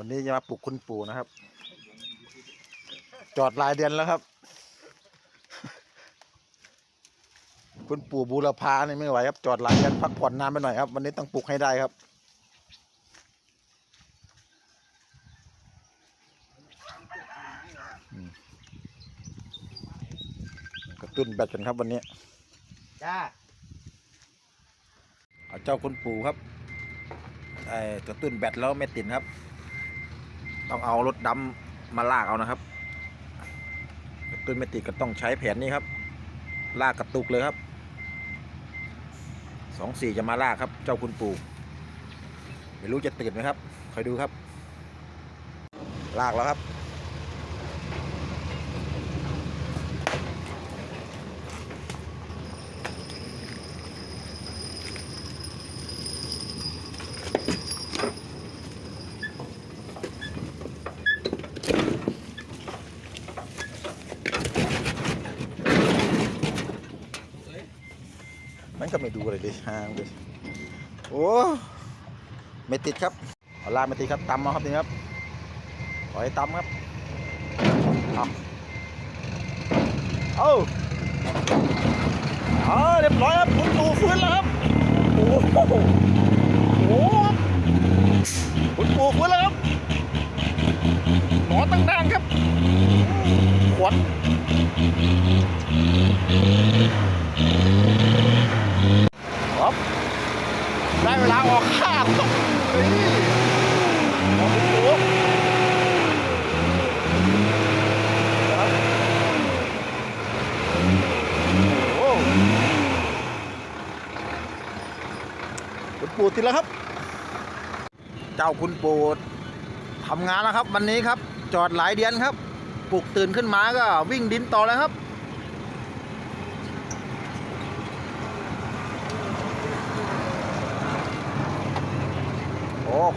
วันนี้จะมาปลุกคุณปู่นะครับ จอดหลายเดือนแล้วครับ คุณปู่บูรพานี่ไม่ไหวครับ จอดหลายเดือนพักผ่อนนานไปหน่อยครับ วันนี้ต้องปลุกให้ได้ครับอืมกระตุ้นแบตกันครับวันนี้จ้าเอาเจ้าคุณปู่ครับไอ้กระตุ้นแบตแล้วไม่ติดครับ ต้องเอารถดำมาลากเอานะครับตุ้นไม่ติดก็ต้องใช้แผนนี้ครับ ลากกระตุกเลยครับสองสี่จะมาลากครับ เจ้าคุณปู่ไม่รู้จะตื่นไหมครับคอยดูครับ ลากแล้วครับ มันก็ไม่ดูอะไรเลยห่างเลยโอ้ไม่ติดครับเอาลาไม่ติดครับตำมาครับนี่ครับขอให้ตำครับเอาเอาเรียบร้อยครับคุณปู่ฟื้นแล้วครับโอ้โหโอ้คุณปู่ฟื้นแล้วครับหมอตั้งด่างครับขวัญ ครับได้เวลา ออกข้าวเฮ้ยโอ้โหครับโอ้โหคุณปู่ติดแล้วครับ เจ้าคุณปู่ทำงานแล้วครับ วันนี้ครับ จอดหลายเดือนครับ ปลุกตื่นขึ้นมาก็วิ่งดินต่อแล้วครับ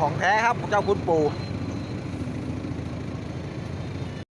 ของแท้ครับเจ้าคุณปู่